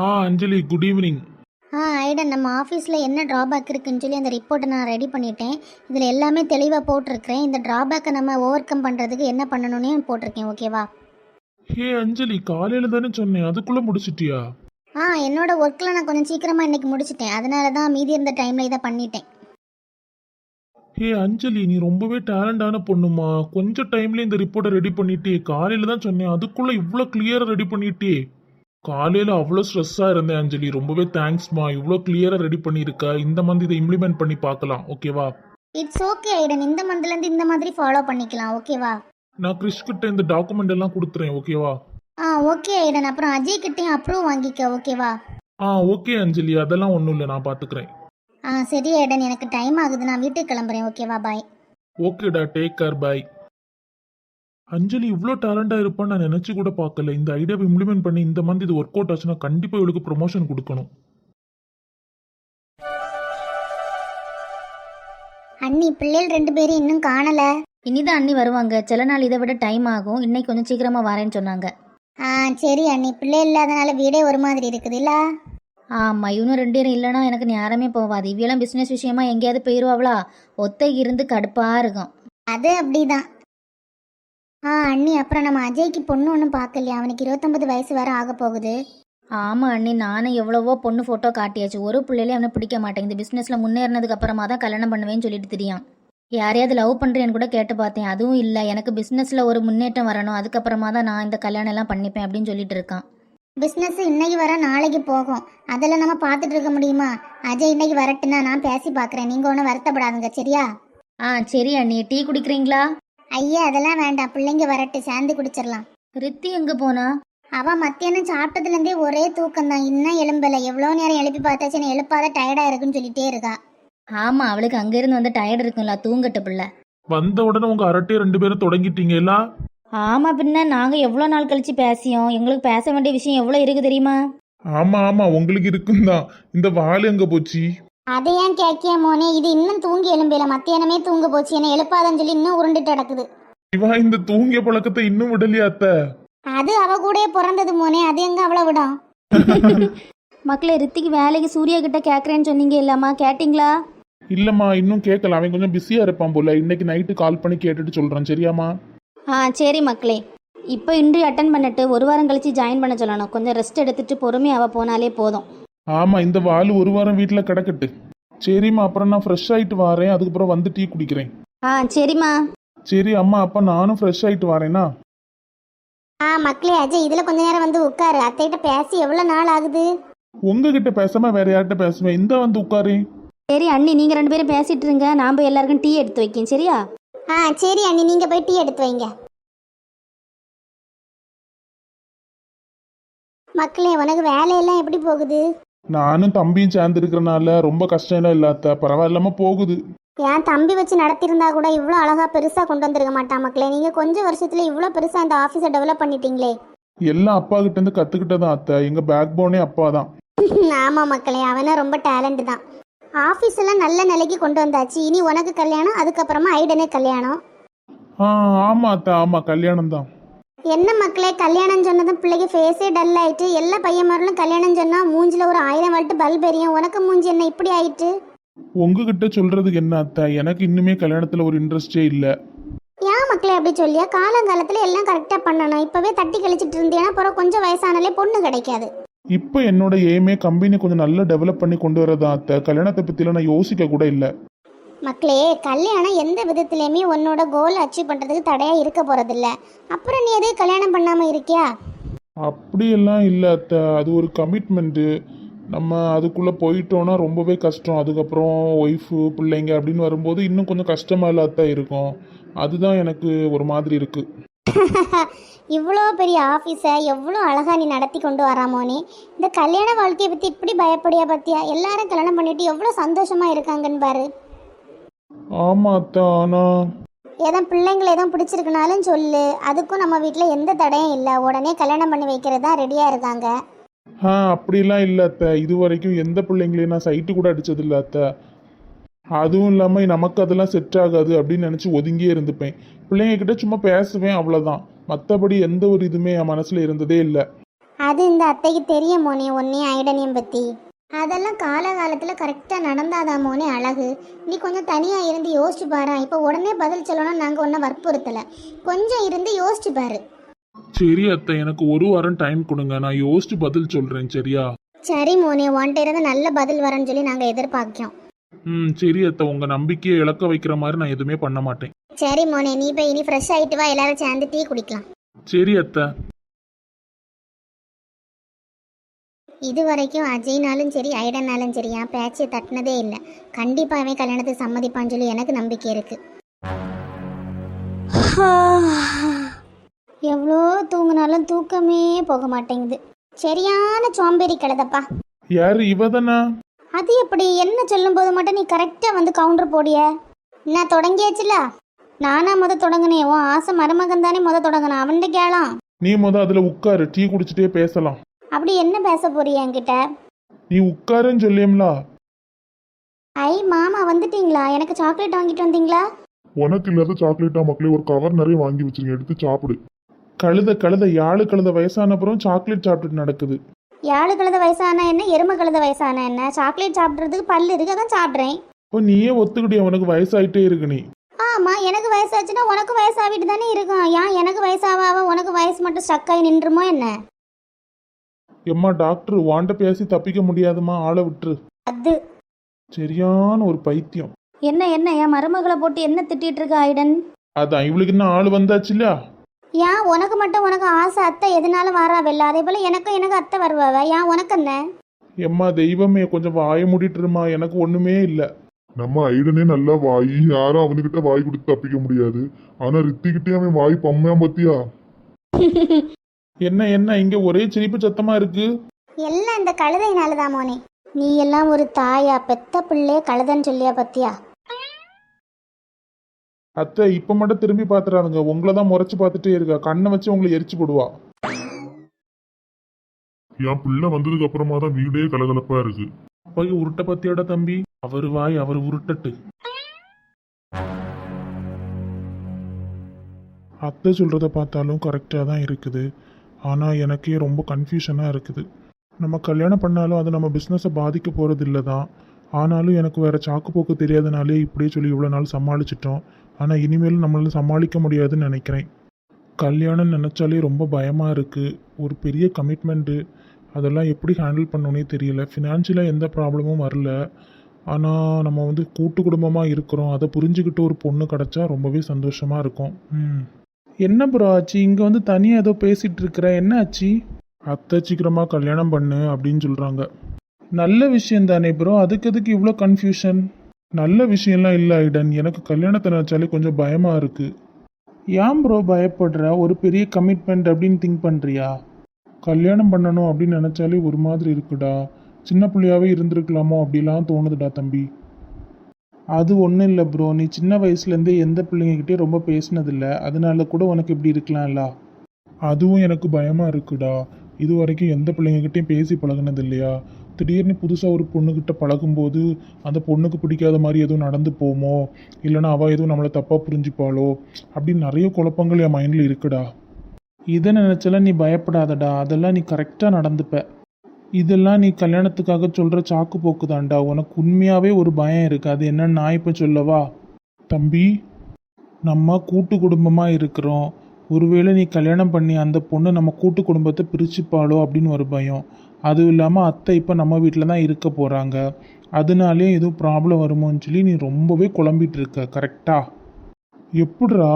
ஆ அஞ்சலி good evening ஆ ஐடன் நம்ம ஆஃபீஸில் என்ன ட்ராபேக் இருக்குன்னு சொல்லி அந்த ரிப்போர்ட்டை நான் ரெடி பண்ணிட்டேன். இதில் எல்லாமே தெளிவாக போட்டிருக்கிறேன். இந்த ட்ராபேக்கை நம்ம ஓவர் கம் பண்ணுறதுக்கு என்ன பண்ணணும்னே போட்டிருக்கேன் ஓகேவா ஹே அஞ்சலி காலையில தானே சொன்னேன். அதுக்குள்ள முடிச்சிட்டியா? ஆ என்னோட ஒர்க்கில் நான் கொஞ்சம் சீக்கிரமாக இன்னைக்கு முடிச்சிட்டேன். அதனால தான் மீதி இருந்த டைமில் இதை பண்ணிட்டேன். ஹே அஞ்சலி நீ ரொம்பவே டேலண்டான பொண்ணுமா. கொஞ்சம் டைம்ல இந்த ரிப்போர்ட்டை ரெடி பண்ணிட்டே காலையில தான் சொன்னேன். அதுக்குள்ள இவ்வளோ கிளியரா ரெடி பண்ணிட்டே காலையில அவ்வளோ ஸ்ட்ரெஸ்ஸா இருந்தேன் அஞ்சலி. ரொம்பவே தேங்க்ஸ்மா இவ்வளோ கிளியரா ரெடி பண்ணியிருக்க. இந்த மந்த் இதை இம்ப்ளிமெண்ட் பண்ணி பார்க்கலாம். ஓகேவா இட்ஸ் ஓகே ஐடன் இந்த மந்த்லேருந்து இந்த மாதிரி ஃபாலோ பண்ணிக்கலாம். ஓகேவா நான் கிறிஷ் கிட்ட இந்த டாக்குமெண்ட் எல்லாம் கொடுத்துறேன். ஓகேவா ஆ ஓகே ஐடன் அப்புறம் அஜய் கிட்டேயும் அப்ரூவ் வாங்கிக்க. ஓகேவா ஆ ஓகே அஞ்சலி. அதெல்லாம் ஒன்றும் இல்லை. நான் பார்த்துக்கிறேன். ஆ சரி ஐடன் எனக்கு டைம் ஆகுது. நான் வீட்டுக்கு கிளம்புறேன். ஓகேவா பாய் ஓகேடா டேக் கேர் பை அஞ்சலி இவ்வளோ டேலண்டாக இருப்பான்னு நான் நினச்சி கூட பார்க்கல. இந்த ஐடியாவை இம்ப்ளிமெண்ட் பண்ணி இந்த மந்த் இது ஒர்க் அவுட் ஆச்சுன்னா கண்டிப்பாக இவளுக்கு ப்ரொமோஷன் கொடுக்கணும். அண்ணி பிள்ளைகள் ரெண்டு பேரும் இன்னும் காணலை. இனிதான் அண்ணி வருவாங்க. சில நாள் இதை விட டைம் ஆகும். இன்னைக்கு கொஞ்சம் சீக்கிரமா வரேன்னு சொன்னாங்க. ஆ சரி அண்ணி. பிள்ளை இல்லாதனால வீடே ஒரு மாதிரி இருக்குதுல்ல ஆமா இவனும் ரெண்டு பேரும் இல்லைன்னா எனக்கு நேரமே போவாது இவையெல்லாம் பிசினஸ் விஷயமா எங்கேயாவது போயிடுவாங்களா ஒத்தை இருந்து கடுப்பா இருக்கும். அது அப்படிதான். ஆ அண்ணி அப்புறம் நம்ம அஜய்க்கு பொண்ணு ஒன்றும் பார்க்கலையா? அவனுக்கு இருபத்தொன்பது வயசு வர ஆக போகுது. ஆமா அண்ணி நானும் எவ்வளவோ பொண்ணு போட்டோ காட்டியாச்சு. ஒரு பிள்ளையிலே அவனை பிடிக்க மாட்டேங்குது. பிசினஸ்ல முன்னேறினதுக்கு அப்புறமா தான் கல்யாணம் பண்ணுவேன்னு சொல்லிட்டு தெரியும். யாரையாவது லவ் பண்றேன்னு கூட கேட்டு பார்த்தேன். அதுவும் இல்லை. எனக்கு பிசினஸ்ல ஒரு முன்னேற்றம் வரணும். அதுக்கப்புறமா தான் நான் இந்த கல்யாணம் எல்லாம் பண்ணிப்பேன் அப்படின்னு சொல்லிட்டு இருக்கான். பிஸ்னஸ் இன்னைக்கு வர நாளைக்கு போகும். அதெல்லாம் நம்ம பார்த்துட்டு இருக்க முடியுமா? அஜய் இன்னைக்கு வரட்டுன்னா நான் பேசி பார்க்குறேன். நீங்கள் ஒன்றும் வருத்தப்படாதுங்க சரியா? ஆ சரி அண்ணி. டீ குடிக்கிறீங்களா? ஐயா அதெல்லாம் வேண்டாம். பிள்ளைங்க வரட்டு சேர்ந்து குடிச்சிடலாம் ரித்தி எங்க போனா? அவ மத்தியானம் சாப்பிட்டதுலேருந்தே ஒரே தூக்கம் தான் இன்னும் எலும்பல. எவ்வளோ நேரம் எழுப்பி பார்த்தாச்சுன்னு எழுப்பாத டயர்டாக இருக்குன்னு சொல்லிட்டே இருக்கா. ஆமா அவளுக்கு அங்கிருந்து வந்து டயர்ட் இருக்கும்ல. தூங்கட்டு பிள்ளை. வந்த உடனே உங்கள் அரட்டையை ரெண்டு பேரும் தொடங்கிட்டீங்களா ஆமா பின்ன. நாங்க எவ்வளோ நாள் கழிச்சு பேசியோம்? எங்களுக்கு பேச வேண்டிய விஷயம் எவ்வளோ இருக்கு தெரியுமா? ஆமாம் ஆமாம் உங்களுக்கு இருக்குந்தான் இந்த வாள் எங்கே போச்சு? அதை ஏன் கேட்கியா மோனே? இது இன்னும் தூங்கி எலும்பல மத்தியானமே தூங்க போச்சு. என்ன எழுப்பாதன்னு சொல்லி இன்னும் உருண்டுட்டு கிடக்குது. இவா இந்த தூங்கிய பழக்கத்தை இன்னும் விடலையா அத்தை. அது அவ கூடயே பிறந்தது மோனே. அது எங்க அவளை விடும்? மக்களே ரித்திக்கு வேலைக்கு சூர்யா கிட்ட கேட்குறேன்னு சொன்னீங்க இல்லாமா கேட்டிங்களா? இல்லைம்மா இன்னும் கேட்கல. அவன் கொஞ்சம் பிஸியாக இருப்பான் போல. இன்னைக்கு நைட்டு கால் பண்ணி கேட்டுட்டு சொல்கிறேன் சரியாம்மா? ஆ சரி மக்களே. இப்போ இன்று அட்டன் பண்ணிட்டு ஒரு வாரம் கழிச்சு ஜாயின் பண்ண சொல்லணும். கொஞ்சம் ரெஸ்ட் எடுத்துட்டு பொறுமையாக அவ போனாலே போதும். ஆமாம் இந்த வாள் ஒரு வாரம் வீட்டில் கிடக்கட்டு. சரிம்மா அப்புறம் நான் ஃப்ரெஷ் ஆகிட்டு வரேன். அதுக்கப்புறம் வந்து டீ குடிக்கிறேன். ஆ சரிம்மா. சரி அம்மா அப்போ நானும் ஃப்ரெஷ் ஆகிட்டு வரேனா? ஆ மக்களே அஜய் இதுல கொஞ்ச நேரம் வந்து உட்காரு. அத்தைகிட்ட பேசி எவ்வளவு நாள் ஆகுது? உங்ககிட்ட பேசாம வேற யார்கிட்ட பேசுவேன்? இந்த வந்து உட்காரு. சரி அண்ணி நீங்கள் ரெண்டு பேரும் பேசிட்டு இருங்க. நான் போய் எல்லாருக்கும் டீ எடுத்து வைக்கேன் சரியா? ஆ சரி அண்ணி நீங்க போய் டீ எடுத்து வைங்க. மக்களே உனக்கு வேலையெல்லாம் எப்படி போகுது? நானும் தம்பியும் சேர்ந்து இருக்கிறனால ரொம்ப கஷ்டம் எல்லாம் இல்லாத பரவாயில்லாம போகுது. என் தம்பி வச்சு நடத்தியிருந்தா கூட இவ்வளோ அழகா பெருசா கொண்டு வந்திருக்க மாட்டான் மக்களே. நீங்க கொஞ்சம் வருஷத்துல இவ்வளோ பெருசா இந்த ஆஃபீஸை டெவலப் பண்ணிட்டீங்களே. எல்லாம் அப்பா கிட்ட இருந்து கத்துக்கிட்டதான் அத்தை. எங்க பேக் போனே அப்பா தான். ஆமா மக்களே அவனா ரொம்ப டேலண்ட் தான். ஆஃபீஸ் எல்லாம் நல்ல நிலைக்கு கொண்டு வந்தாச்சு. இனி உனக்கு கல்யாணம் அதுக்கப்புறமா ஐடனே கல்யாணம். ஆ ஆமா அத்தை. ஆமா கல்யாணம் தான் என்ன மக்களே கல்யாணம் சொன்னதும் பிள்ளைக்கு ஃபேஸே டல் ஆயிட்டு எல்லா பையன்மார்களும் கல்யாணம் சொன்னா மூஞ்சில ஒரு ஆயிரம் வாட்டு பல்ப் எரியும். உனக்கு மூஞ்சி என்ன இப்படி ஆயிட்டு? உங்ககிட்ட சொல்றதுக்கு என்ன அத்தை? எனக்கு இன்னுமே கல்யாணத்துல ஒரு இன்ட்ரெஸ்டே இல்ல. ஏன் மக்களே அப்படி சொல்லியா? காலங்காலத்துல எல்லாம் கரெக்டா பண்ணணும். இப்பவே தட்டி கழிச்சிட்டு இருந்தேன்னா அப்புறம் கொஞ்சம் வயசானாலே பொண்ணு கிடைக்காது. இப்போ என்னோட எய்மே கம்பெனி கொஞ்சம் நல்லா டெவலப் பண்ணி கொண்டு வரதா அத்தை? கல்யாணத்தை பத்திலாம் நான் யோசிக்க கூட இல்லை. மக்களே கல்யாணம் எந்த விதத்துலையுமே உன்னோட கோல் அச்சீவ் பண்றதுக்கு தடையா இருக்க போறதில்ல. அப்புறம் நீ எதே கல்யாணம் பண்ணாம இருக்கியா? அப்படியெல்லாம் இல்லை அத்தை. அது ஒரு கமிட்மெண்ட்டு நம்ம அதுக்குள்ளே போயிட்டோன்னா ரொம்பவே கஷ்டம். அதுக்கப்புறம் ஒய்ஃபு பிள்ளைங்க அப்படின்னு வரும்போது இன்னும் கொஞ்சம் கஷ்டமாக இல்லாத இருக்கும். அதுதான் எனக்கு ஒரு மாதிரி இருக்குது இவ்வளோ பெரிய ஆஃபீஸை எவ்வளோ அழகா நீ நடத்தி கொண்டு வராமோனே இந்த கல்யாண வாழ்க்கையை பற்றி இப்படி பயப்படியா பத்தியா? எல்லாரும் கல்யாணம் பண்ணிட்டு எவ்வளோ சந்தோஷமா இருக்காங்கன்னு பாரு. ஆமாம் அத்தை ஆனால் ஏதோ பிள்ளைங்களை எதுவும் பிடிச்சிருக்குனாலும் சொல்லு. அதுக்கும் நம்ம வீட்டில் எந்த தடையும் இல்லை. உடனே கல்யாணம் பண்ணி வைக்கிறது தான் ரெடியாக இருக்காங்க. ஆ அப்படிலாம் இல்லை அத்தை. இது வரைக்கும் எந்த பிள்ளைங்களையும் நான் சைட்டு கூட அடிச்சது இல்லை அத்தை. அதுவும் இல்லாமல் நமக்கு அதெல்லாம் செட் ஆகாது அப்படின்னு நினச்சி ஒதுங்கியே இருந்துப்பேன். பிள்ளைங்க கிட்ட சும்மா பேசுவேன் அவ்வளோதான் மற்றபடி எந்த ஒரு இதுவுமே என் மனசில் இருந்ததே இல்லை. அது இந்த அத்தைக்கு தெரியும் மோனே. ஒன்னே ஐடனியம் பற்றி அதெல்லாம் காலகாலத்தில் கரெக்டாக நடந்தாதான் மோனே அழகு. நீ கொஞ்சம் தனியாக இருந்து யோசிச்சு பாரு இப்போ உடனே பதில் சொல்லணும் நாங்கள் ஒன்றும் வற்புறுத்தலை. கொஞ்சம் இருந்து யோசிச்சு பாரு. சரி அத்தை எனக்கு ஒரு வாரம் டைம் கொடுங்க. நான் யோசிச்சு பதில் சொல்றேன் சரியா? சரி மோனே உன்கிட்ட இருந்து நல்ல பதில் வரேன்னு சொல்லி நாங்கள் எதிர்பார்க்கிறோம். ம் சரி அத்தை. உங்க நம்பிக்கையை இழக்க வைக்கிற மாதிரி நான் எதுவுமே பண்ண மாட்டேன். சரி மோனே நீ போய் இனி ஃப்ரெஷ் ஆகிட்டு வா. எல்லாரும் சேர்ந்து டீ குடிக்கலாம். சரி அத்தை. இது வரைக்கும் அஜய்னாலும் சரி ஐடனாலும் சரி என் பேச்சை தட்டினதே இல்லை. கண்டிப்பாக அவன் கல்யாணத்துக்கு சம்மதிப்பான்னு சொல்லி எனக்கு நம்பிக்கை இருக்கு. எவ்வளோ தூங்கினாலும் தூக்கமே போக மாட்டேங்குது. சரியான சோம்பேறி கிடதப்பா யாரு இவதானா? அது எப்படி? என்ன சொல்லும்போது மட்டும் நீ கரெக்டாக வந்து கவுண்டர் போடிய? என்ன தொடங்கியாச்சுல? நானா முத தொடங்கினேன் உன் ஆசை மருமகன் தானே முத தொடங்கினான் அவன்கிட்ட கேளாம். நீ முத அதுல உட்காரு டீ குடிச்சிட்டே பேசலாம். அப்படி என்ன பேச போறிய என்கிட்ட? நீ உட்காருன்னு சொல்லியம்ல. ஐ மாமா வந்துட்டீங்களா? எனக்கு சாக்லேட் வாங்கிட்டு வந்தீங்களா? உனக்கு இல்லாத சாக்லேட்டா மக்களே ஒரு கவர் நிறைய வாங்கி வச்சிருங்க எடுத்து சாப்பிடு. கழுத கழுத யாழு கழுத வயசான அப்புறம் சாக்லேட் சாப்பிட்டுட்டு நடக்குது. ஏழு கழுத வயசான என்ன? எருமை கழுத வயசான என்ன? சாக்லேட் சாப்பிட்றதுக்கு பல்லு இருக்கு அதான் சாப்பிட்றேன். இப்போ நீயே ஒத்துக்கிட்டே உனக்கு வயசாயிட்டே இருக்கு நீ. ஆமா எனக்கு வயசாச்சுன்னா உனக்கு வயசாகிட்டு தானே இருக்கும். ஏன் எனக்கு வயசாவாவ? உனக்கு வயசு மட்டும் ஸ்டக் ஆகி நின்றுமோ என்ன? எம்மா டாக்டர் வாண்ட பேசி தப்பிக்க முடியாதுமா ஆளை விட்டுரு. அது. சரியான ஒரு பைத்தியம். என்ன என்ன என் மருமகளை போட்டு என்ன திட்டிட்டு இருக்க ஐடன்? அதான் இவளுக்கு என்ன ஆள் வந்தாச்சுல்ல? ஏன் உனக்கு மட்டும் உனக்கு ஆசை அத்தை எதனால வாராவில்ல? அதே போல எனக்கும் எனக்கு அத்தை வருவாவ? ஏன் உனக்கு என்ன? எம்மா தெய்வமே கொஞ்சம் வாய மூடிட்டுருமா எனக்கு ஒண்ணுமே இல்லை. நம்ம ஐடனே நல்லா வாய் யாரும் அவனுக்கிட்ட வாய் கொடுத்து தப்பிக்க முடியாது. ஆனா ரித்திக்கிட்டே அவன் வாய் பம்மையா பத்தியா? என்ன என்ன இங்க ஒரே சிரிப்பு சத்தமா இருக்கு. எல்லாம் இந்த கழுதையினால தான் மோனே. நீ எல்லாம் ஒரு தாயா பெத்த பிள்ளைய கழுதைன்னு சொல்லியா பத்தியா? அத்தை இப்ப மட்டும் திரும்பி பாத்துறாதுங்க உங்களை தான் முறைச்சு பார்த்துட்டே இருக்கா. கண்ணை வச்சு உங்களை எரிச்சு போடுவா. என் பிள்ளை வந்ததுக்கு அப்புறமா தான் வீடே கலகலப்பா இருக்கு. போய் உருட்ட பத்தியோட தம்பி? அவர் வாய் அவர் உருட்டட்டு. அத்தை சொல்றத பார்த்தாலும் கரெக்டாக தான் இருக்குது. ஆனால் எனக்கே ரொம்ப கன்ஃபியூஷனாக இருக்குது. நம்ம கல்யாணம் பண்ணாலும் அது நம்ம பிஸ்னஸை பாதிக்க போகிறது இல்லை தான் ஆனாலும் எனக்கு வேறு சாக்கு போக்கு தெரியாதனாலே இப்படியே சொல்லி இவ்வளோ நாள் சமாளிச்சிட்டோம். ஆனால் இனிமேல் நம்மளால் சமாளிக்க முடியாதுன்னு நினைக்கிறேன். கல்யாணம் நினச்சாலே ரொம்ப பயமாக இருக்குது ஒரு பெரிய கமிட்மெண்ட்டு அதெல்லாம் எப்படி ஹேண்டில் பண்ணணுன்னே தெரியல. ஃபினான்ஷியலாக எந்த ப்ராப்ளமும் வரல. ஆனால் நம்ம வந்து கூட்டு குடும்பமாக இருக்கிறோம். அதை புரிஞ்சுக்கிட்டு ஒரு பொண்ணு கிடச்சா ரொம்பவே சந்தோஷமாக இருக்கும். ம். என்ன ப்ரோ ஆச்சு? இங்கே வந்து தனியாக ஏதோ பேசிகிட்டு இருக்கிற என்ன ஆச்சு? அத்தை சீக்கிரமாக கல்யாணம் பண்ணு அப்படின்னு சொல்கிறாங்க நல்ல விஷயம் தானே ப்ரோ அதுக்கு எதுக்கு இவ்வளோ கன்ஃபியூஷன் நல்ல விஷயம்லாம் இல்லை ஐடன் எனக்கு கல்யாணத்தை நினச்சாலே கொஞ்சம் பயமாக இருக்குது ஏன் ப்ரோ பயப்படுற? ஒரு பெரிய கமிட்மெண்ட் அப்படின்னு திங்க் பண்ணுறியா கல்யாணம் பண்ணணும் அப்படின்னு நினச்சாலே ஒரு மாதிரி இருக்குடா. சின்ன பிள்ளையாவே இருந்திருக்கலாமோ அப்படிலாம் தோணுதுடா தம்பி. அது ஒன்றும் இல்லை ப்ரோ நீ சின்ன வயசுலேருந்தே எந்த பிள்ளைங்ககிட்டயும் ரொம்ப பேசினதில்ல. அதனால கூட உனக்கு இப்படி இருக்கலாம்ல. அதுவும் எனக்கு பயமாக இருக்குடா. இது வரைக்கும் எந்த பிள்ளைங்ககிட்டையும் பேசி பழகினது இல்லையா திடீர்னு புதுசாக ஒரு பொண்ணுக்கிட்ட பழகும்போது அந்த பொண்ணுக்கு பிடிக்காத மாதிரி எதுவும் நடந்து போமோ இல்லைன்னா அவள் எதுவும் நம்மளை தப்பாக புரிஞ்சுப்பாளோ? அப்படின்னு நிறைய குழப்பங்கள் என் மைண்டில் இருக்குடா. இதை நினச்செல்லாம் நீ பயப்படாதடா. அதெல்லாம் நீ கரெக்டாக நடந்துப்ப. இதெல்லாம் நீ கல்யாணத்துக்காக சொல்கிற சாக்கு போக்கு தாண்டா உனக்கு உண்மையாகவே ஒரு பயம் இருக்கு. அது என்னன்னு நான் இப்போ சொல்லவா? தம்பி நம்ம கூட்டு குடும்பமாக இருக்கிறோம். ஒருவேளை நீ கல்யாணம் பண்ணி அந்த பொண்ணு நம்ம கூட்டு குடும்பத்தை பிரிச்சுப்பாளோ அப்படின்னு ஒரு பயம். அதுவும் இல்லாமல் அத்தை இப்போ நம்ம வீட்டில் தான் இருக்க போகிறாங்க அதனாலே எதுவும் ப்ராப்ளம் வருமோன்னு சொல்லி நீ ரொம்பவே குழம்பிட்டு இருக்க. கரெக்டா எப்படிரா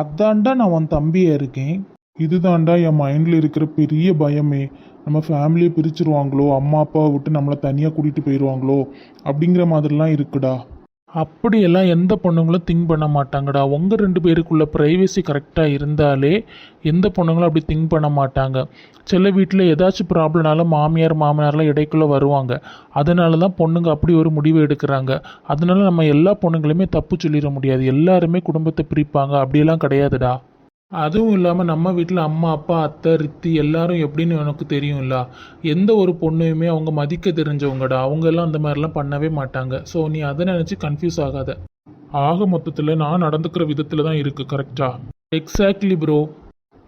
அதாண்டா நான் உன் தம்பியாக இருக்கேன். இதுதாண்டா என் மைண்டில் இருக்கிற பெரிய பயமே. நம்ம ஃபேமிலியை பிரிச்சிருவாங்களோ அம்மா அப்பாவை விட்டு நம்மளை தனியாக கூட்டிகிட்டு போயிடுவாங்களோ அப்படிங்கிற மாதிரிலாம் இருக்குடா. அப்படியெல்லாம் எந்த பொண்ணுங்களும் திங்க் பண்ண மாட்டாங்கடா. உங்கள் ரெண்டு பேருக்குள்ள ப்ரைவசி கரெக்டாக இருந்தாலே எந்த பொண்ணுங்களும் அப்படி திங்க் பண்ண மாட்டாங்க. சில வீட்டில் ஏதாச்சும் ப்ராப்ளம்னால மாமியார் மாமனார்லாம் இடைக்குள்ளே வருவாங்க. அதனால தான் பொண்ணுங்க அப்படி ஒரு முடிவு எடுக்கிறாங்க. அதனால நம்ம எல்லா பொண்ணுங்களையுமே தப்பு சொல்லிட முடியாது. எல்லாருமே குடும்பத்தை பிரிப்பாங்க. அப்படியெல்லாம் கிடையாதுடா. அதுவும் இல்லாமல் நம்ம வீட்டில் அம்மா அப்பா அத்தை ரித்தி எல்லாரும் எப்படின்னு எனக்கு தெரியும்ல. எந்த ஒரு பொண்ணையுமே அவங்க மதிக்க தெரிஞ்சவங்கடா. அவங்கெல்லாம் அந்த மாதிரிலாம் பண்ணவே மாட்டாங்க. ஸோ நீ அதை நினச்சி கன்ஃபியூஸ் ஆகாத. ஆக மொத்தத்தில் நான் நடந்துக்கிற விதத்தில் தான் இருக்குது கரெக்டா எக்ஸாக்ட்லி ப்ரோ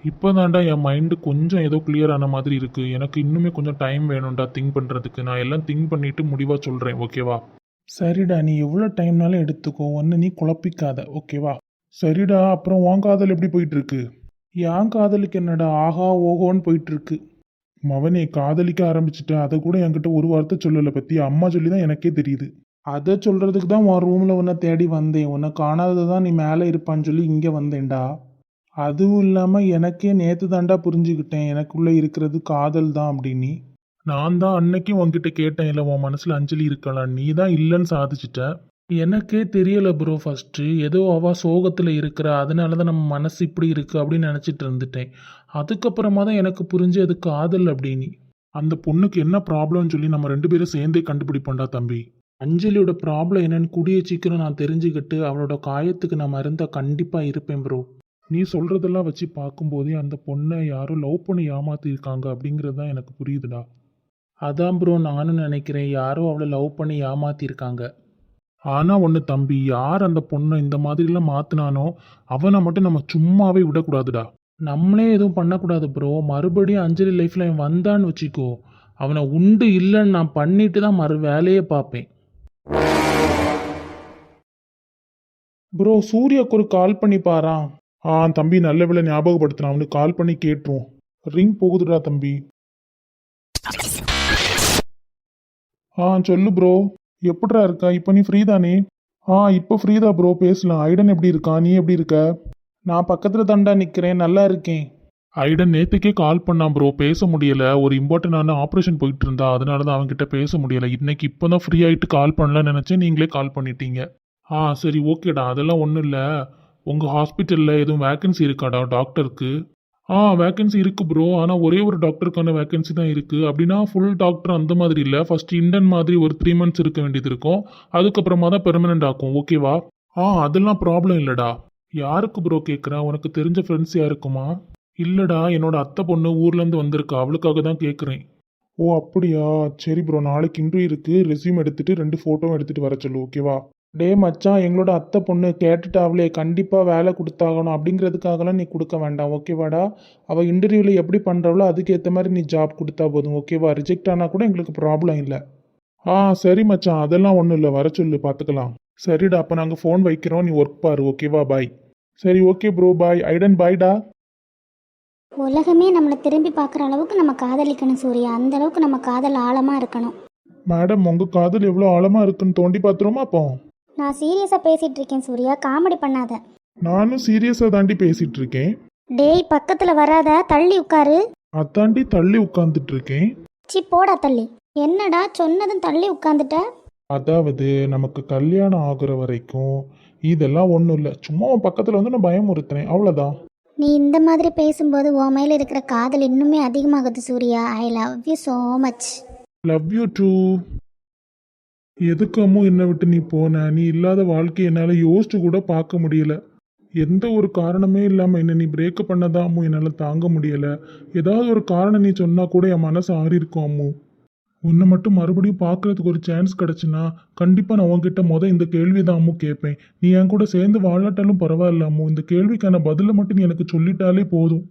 இப்போதான்டா என் மைண்டு கொஞ்சம் ஏதோ clear ஆன மாதிரி இருக்குது எனக்கு இன்னுமே கொஞ்சம் டைம் வேணும்டா திங்க் பண்ணுறதுக்கு நான் எல்லாம் திங்க் பண்ணிட்டு முடிவாக சொல்கிறேன் ஓகேவா சரிடா நீ எவ்வளோ டைம்னாலும் எடுத்துக்கோ. ஒன்று நீ குழப்பிக்காத ஓகேவா சரிடா அப்புறம் உன் காதல் எப்படி போயிட்டு இருக்கு என் காதலுக்கு என்னடா ஆஹா ஓஹோன்னு போயிட்டு இருக்கு மவனே காதலிக்க ஆரம்பிச்சிட்டேன் அதை கூட என்கிட்ட ஒரு வார்த்தை சொல்லலை பத்தி அம்மா சொல்லி தான் எனக்கே தெரியுது. அதை சொல்றதுக்கு தான் உன் ரூம்ல உன்னை தேடி வந்தேன். உன்னை காணாதது தான் நீ மேலே இருப்பான்னு சொல்லி இங்கே வந்தேன்டா. அதுவும் இல்லாமல் எனக்கே நேற்று தாண்டா புரிஞ்சுக்கிட்டேன். எனக்குள்ளே இருக்கிறது காதல் தான் அப்படின்னு. நான் தான் அன்னைக்கு உன்கிட்ட கேட்டேன் இல்லை உன் மனசில் அஞ்சலி இருக்கலாம். நீ தான் இல்லைன்னு சாதிச்சிட்ட. எனக்கே தெரியல ப்ரோ ஃபஸ்ட்டு ஏதோ அவள் சோகத்தில் இருக்கிற. அதனால தான் நம்ம மனசு இப்படி இருக்குது அப்படின்னு நினச்சிட்டு இருந்துட்டேன். அதுக்கப்புறமா தான் எனக்கு புரிஞ்சு அது காதல் அப்படின்னு. அந்த பொண்ணுக்கு என்ன ப்ராப்ளம்னு சொல்லி நம்ம ரெண்டு பேரும் சேர்ந்தே கண்டுபிடிப்போம்டா தம்பி. அஞ்சலியோட ப்ராப்ளம் என்னன்னு கூடிய சீக்கிரம் நான் தெரிஞ்சுக்கிட்டு அவளோட காயத்துக்கு நான் மருந்தா கண்டிப்பாக இருப்பேன் ப்ரோ நீ சொல்கிறதெல்லாம் வச்சு பார்க்கும்போதே அந்த பொண்ணை யாரோ லவ் பண்ணி ஏமாத்திருக்காங்க அப்படிங்கிறது தான் எனக்கு புரியுதுடா. அதான் ப்ரோ நானும் நினைக்கிறேன். யாரோ அவளை லவ் பண்ணி ஏமாத்திருக்காங்க. ஆனால் ஒன்று தம்பி யார் அந்த பொண்ணை இந்த மாதிரிலாம் மாற்றினானோ அவனை மட்டும் நம்ம சும்மாவே விடக்கூடாதுடா. நம்மளே எதுவும் பண்ணக்கூடாது ப்ரோ மறுபடியும் அஞ்சலி லைஃப்பில் அவன் வந்தான்னு வச்சுக்கோ அவனை உண்டு இல்லைன்னு நான் பண்ணிட்டு தான் மறு வேலையே பார்ப்பேன். ப்ரோ சூர்யாவுக்கு ஒரு கால் பண்ணி பாரா ஆ தம்பி நல்ல வேலை ஞாபகப்படுத்தினா அவனுக்கு கால் பண்ணி கேட்டுருவோம். ரிங் போகுதுடா தம்பி. ஆ சொல்லு ப்ரோ எப்படிடா இருக்கா? இப்போ நீ ஃப்ரீ தானே? ஆ இப்போ ஃப்ரீ தான் ப்ரோ பேசலாம். ஐடன் எப்படி இருக்கான் நீ எப்படி இருக்க? நான் பக்கத்தில் தாண்டா நிற்கிறேன் நல்லா இருக்கேன். ஐடன் நேற்றுக்கே கால் பண்ணான் ப்ரோ பேச முடியல. ஒரு இம்பார்ட்டண்டான ஆப்ரேஷன் போயிட்டு இருந்தா. அதனால தான் அவன்கிட்ட பேச முடியலை. இன்னைக்கு இப்போ தான் ஃப்ரீ ஆகிட்டு கால் பண்ணலாம்னு நினச்சேன். நீங்களே கால் பண்ணிட்டீங்க. ஆ சரி ஓகேடா அதெல்லாம் ஒன்றும் இல்லை. உங்கள் ஹாஸ்பிட்டலில் எதுவும் வேக்கன்சி இருக்காடா டாக்டருக்கு ஆ வேக்கன்சி இருக்குது ப்ரோ ஆனால் ஒரே ஒரு டாக்டருக்கான வேக்கன்சி தான் இருக்குது அப்படின்னா ஃபுல் டாக்டர் அந்த மாதிரி இல்லை. ஃபஸ்ட் இண்டன் மாதிரி ஒரு த்ரீ மந்த்ஸ் இருக்க வேண்டியது இருக்கும். அதுக்கப்புறமா தான் பெர்மனெண்ட் ஆகும் ஓகேவா ஆ அதெல்லாம் ப்ராப்ளம் இல்லைடா. யாருக்கு ப்ரோ கேட்குறேன் உனக்கு தெரிஞ்ச ஃப்ரெண்ட்ஸ் யாருக்குமா? இல்லைடா என்னோட அத்தை பொண்ணு ஊர்லேருந்து வந்திருக்கா. அவளுக்காக தான் கேட்குறேன் ஓ அப்படியா? சரி ப்ரோ நாளைக்கு இன்ட்ரி இருக்குது ரெஸ்யூம் எடுத்துகிட்டு ரெண்டு ஃபோட்டோவும் எடுத்துகிட்டு வர சொல்லு. ஓகேவா டே மச்சான் எங்களோட அத்தை பொண்ணு கேட்டுட்டாவளே கண்டிப்பாக வேலை கொடுத்தாகணும். அப்படிங்கிறதுக்காகலாம் நீ கொடுக்க வேண்டாம் ஓகேவாடா? அவள் இன்டர்வியூவில் எப்படி பண்ணுறாவளோ அதுக்கேற்ற மாதிரி நீ ஜாப் கொடுத்தா போதும் ஓகேவா? ரிஜெக்ட் ஆனால் கூட எங்களுக்கு ப்ராப்ளம் இல்லை. ஆ சரி மச்சான் அதெல்லாம் ஒன்றும் இல்லை வர சொல்லு பார்த்துக்கலாம் சரிடா அப்போ நாங்கள் ஃபோன் வைக்கிறோம் நீ ஒர்க் பாரு ஓகேவா? பாய் சரி ஓகே ப்ரோ பாய் ஐடன் பாய்டா உலகமே நம்மளை திரும்பி பார்க்குற அளவுக்கு நம்ம காதலிக்கணும் சூர்யா. அந்த அளவுக்கு நம்ம காதல் ஆழமாக இருக்கணும். மேடம் உங்கள் காதல் எவ்வளோ ஆழமாக இருக்குன்னு தோண்டி பார்த்துருமா அப்போ? நான் சீரியஸாக பேசிகிட்டு இருக்கேன் சூர்யா. காமெடி பண்ணாத. நானும் சீரியஸாக தாண்டி பேசிகிட்டு இருக்கேன் டேய் பக்கத்தில் வராத தள்ளி உட்காரு. அதாண்டி தள்ளி உட்காந்துட்டு இருக்கேன் சி போடா தள்ளி. என்னடா சொன்னதும் தள்ளி உட்காந்துட்ட அதாவது நமக்கு கல்யாணம் ஆகுற வரைக்கும் இதெல்லாம் ஒன்றும் இல்லை. சும்மா உன் பக்கத்தில் வந்து நான் பயமுறுத்துறேன். அவ்வளோதான் நீ இந்த மாதிரி பேசும்போது உன் மேல இருக்கிற காதல் இன்னுமே அதிகமாகுது Surya. I love you so much love you too எதுக்கு அம்மு என்னை விட்டு நீ போன? நீ இல்லாத வாழ்க்கையை என்னால் யோசிச்சு கூட பார்க்க முடியல. எந்த ஒரு காரணமே இல்லாமல் என்னை நீ பிரேக்கப் பண்ணதா அம்மு? என்னால் தாங்க முடியலை. ஏதாவது ஒரு காரணம் நீ சொன்னால் கூட என் மனசு ஆறியிருக்கும் அம்மு. உன்னை மட்டும் மறுபடியும் பார்க்கறதுக்கு ஒரு சான்ஸ் கிடச்சுன்னா கண்டிப்பாக நான் உன்கிட்ட மொதல் இந்த கேள்வி தான் அம்மு கேட்பேன். நீ என் கூட சேர்ந்து வாழாட்டாலும் பரவாயில்ல அம்மு. இந்த கேள்விக்கான பதிலை மட்டும் நீ எனக்கு சொல்லிட்டாலே போதும்.